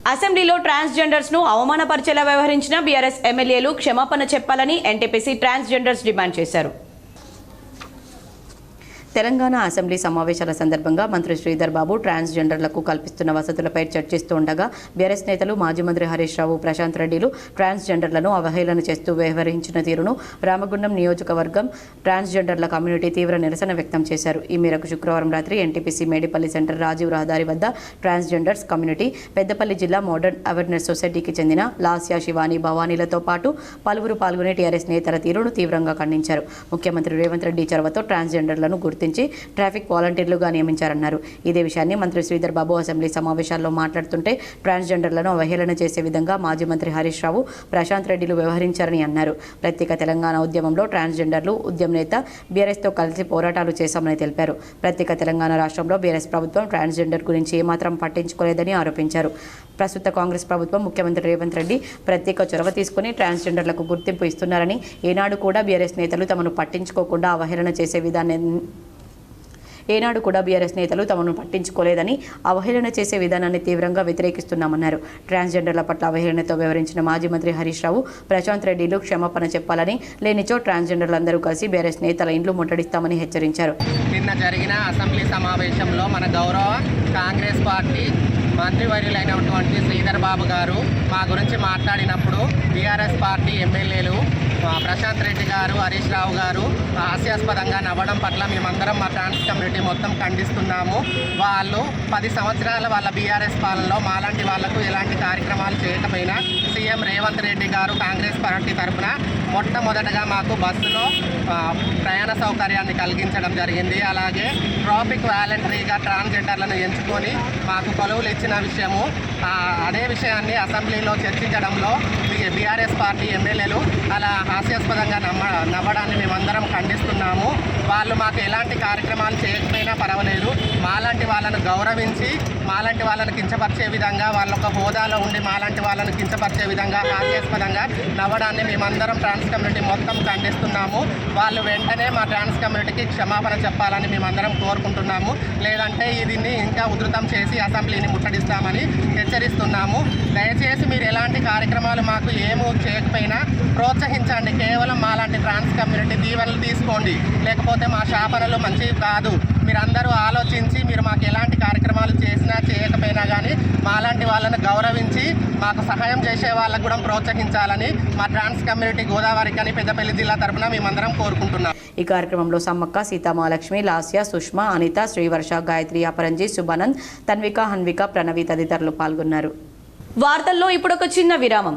అసెంబ్లీలో ట్రాన్స్జెండర్స్ను అవమానపరిచేలా వ్యవహరించిన బీఆర్ఎస్ ఎమ్మెల్యేలు క్షమాపణ చెప్పాలని ఎన్టీపీసీ ట్రాన్స్జెండర్స్ డిమాండ్ చేశారు. తెలంగాణ అసెంబ్లీ సమావేశాల సందర్భంగా మంత్రి శ్రీధర్ బాబు ట్రాన్స్జెండర్లకు కల్పిస్తున్న వసతులపై చర్చిస్తూ ఉండగా బీఆర్ఎస్ నేతలు మాజీ మంత్రి హరీష్ రావు ప్రశాంత్ రెడ్డిలు ట్రాన్స్జెండర్లను అవహేళన చేస్తూ వ్యవహరించిన తీరును రామగుండం నియోజకవర్గం ట్రాన్స్జెండర్ల కమ్యూనిటీ తీవ్ర నిరసన వ్యక్తం చేశారు. ఈ మేరకు శుక్రవారం రాత్రి ఎన్టీపీసీ మేడిపల్లి సెంటర్ రాజీవ్ రహదారి వద్ద ట్రాన్స్జెండర్స్ కమ్యూనిటీ పెద్దపల్లి జిల్లా మోడర్న్ అవేర్నెస్ సొసైటీకి చెందిన లాస్యా శివాని భవానీలతో పాటు పలువురు పాల్గొనే టీఆర్ఎస్ నేతల తీరును తీవ్రంగా ఖండించారు. ముఖ్యమంత్రి రేవంత్ రెడ్డి చొరవతో ట్రాన్స్జెండర్లను గుర్తించి ట్రాఫిక్ వాలంటీర్లుగా నియమించారన్నారు. ఇదే విషయాన్ని మంత్రి శ్రీధర్ బాబు అసెంబ్లీ సమావేశాల్లో మాట్లాడుతుంటే ట్రాన్స్జెండర్లను అవహేళన చేసే విధంగా మాజీ మంత్రి హరీష్ రావు ప్రశాంత్ రెడ్డిలు వ్యవహరించారని అన్నారు. ప్రత్యేక తెలంగాణ ఉద్యమంలో ట్రాన్స్జెండర్లు ఉద్యమ నేత బీఆర్ఎస్తో కలిసి పోరాటాలు చేశామని తెలిపారు. ప్రత్యేక తెలంగాణ రాష్ట్రంలో బీఆర్ఎస్ ప్రభుత్వం ట్రాన్స్జెండర్ గురించి ఏమాత్రం పట్టించుకోలేదని ఆరోపించారు. ప్రస్తుత కాంగ్రెస్ ప్రభుత్వం ముఖ్యమంత్రి రేవంత్ రెడ్డి ప్రత్యేక చొరవ తీసుకుని ట్రాన్స్జెండర్లకు గుర్తింపు ఇస్తున్నారని ఏనాడు కూడా బీఆర్ఎస్ నేతలు తమను పట్టించుకోకుండా అవహేళన చేసే విధాన్ని ఏనాడు కూడా బీఆర్ఎస్ నేతలు తమను పట్టించుకోలేదని అవహేళన చేసే విధానాన్ని తీవ్రంగా వ్యతిరేకిస్తున్నామన్నారు. ట్రాన్స్జెండర్ల పట్ల అవహేళనతో వ్యవహరించిన మాజీ మంత్రి హరీష్ రావు ప్రశాంత్ రెడ్డిలు క్షమాపణ చెప్పాలని లేనిచో ట్రాన్స్జెండర్లందరూ కలిసి బీఆర్ఎస్ నేతల ఇండ్లు ముట్టడిస్తామని హెచ్చరించారు. నిన్న జరిగిన అసెంబ్లీ సమావేశంలో మన గౌరవ కాంగ్రెస్ పార్టీ మంత్రివర్యులైనటువంటి శ్రీధర్ బాబు గారు మా గురించి మాట్లాడినప్పుడు బీఆర్ఎస్ పార్టీ ఎమ్మెల్యేలు ప్రశాంత్ రెడ్డి గారు హరీష్ రావు గారు హాస్యాస్పదంగా నవ్వడం పట్ల మేమందరం మా ట్రాన్స్ కమ్యూనిటీ మొత్తం ఖండిస్తున్నాము. వాళ్ళు పది సంవత్సరాల వాళ్ళ బీఆర్ఎస్ పాలనలో మాలాంటి వాళ్ళకు ఎలాంటి కార్యక్రమాలు చేయకపోయినా సీఎం రేవంత్ రెడ్డి గారు కాంగ్రెస్ పార్టీ తరఫున మొట్టమొదటగా మాకు బస్సులో ప్రయాణ సౌకర్యాన్ని కలిగించడం జరిగింది. అలాగే ట్రాఫిక్ వాలంటరీగా ట్రాన్స్జెండర్లను ఎంచుకొని మాకు కొలువులు ఇచ్చిన విషయము అదే విషయాన్ని అసెంబ్లీలో చర్చించడంలో బీఆర్ఎస్ పార్టీ ఎమ్మెల్యేలు అలా హాస్యాస్పదంగా నమ్మ నవ్వడాన్ని మేమందరం ఖండిస్తున్నాము. వాళ్ళు మాకు ఎలాంటి కార్యక్రమాలు చేయకపోయినా పర్వాలేదు. మాలాంటి వాళ్ళను గౌరవించి మాలాంటి వాళ్ళని కించపరిచే విధంగా వాళ్ళ ఒక హోదాలో ఉండి మాలాంటి వాళ్ళని కించపరిచే విధంగా హాస్యాస్పదంగా నవ్వడాన్ని మేమందరం డ్యాన్స్ కమ్యూనిటీ మొత్తం ఖండిస్తున్నాము. వాళ్ళు వెంటనే మా ట్రాన్స్ కమ్యూనిటీకి క్షమాపణ చెప్పాలని మేమందరం కోరుకుంటున్నాము. లేదంటే దీన్ని ఇంకా ఉధృతం చేసి అసెంబ్లీని ముట్టడిస్తామని హెచ్చరిస్తున్నాము. దయచేసి మీరు ఎలాంటి కార్యక్రమాలు మాకు ఏమీ చేయకపోయినా ప్రోత్సహించండి. కేవలం మాలాంటి ట్రాన్స్ కమ్యూనిటీ దీవెనలు తీసుకోండి. లేకపోతే మా శాపనలు మంచివి కాదు. మీరందరూ ఆలోచించి మీరు మాకు ఎలాంటి కార్యక్రమాలు చేసినా చేయకపోయినా కానీ మాలాంటి వాళ్ళని గౌరవించి మాకు సహాయం చేసే వాళ్ళకు కూడా ప్రోత్సహించాలని మా ట్రాన్స్ కమ్యూనిటీ గోదావరి కానీ పెద్దపల్లి జిల్లా తరఫున మేమందరం కోరుకుంటున్నాం. ఈ కార్యక్రమంలో సమ్మక్క సీతామహాలక్ష్మి లాస్య సుష్మా అనిత శ్రీవర్ష గాయత్రి అపరంజి శుభానంద్ తన్విక హన్విక ప్రణవి తదితరులు పాల్గొన్నారు. వార్తల్లో ఇప్పుడు ఒక చిన్న విరామం.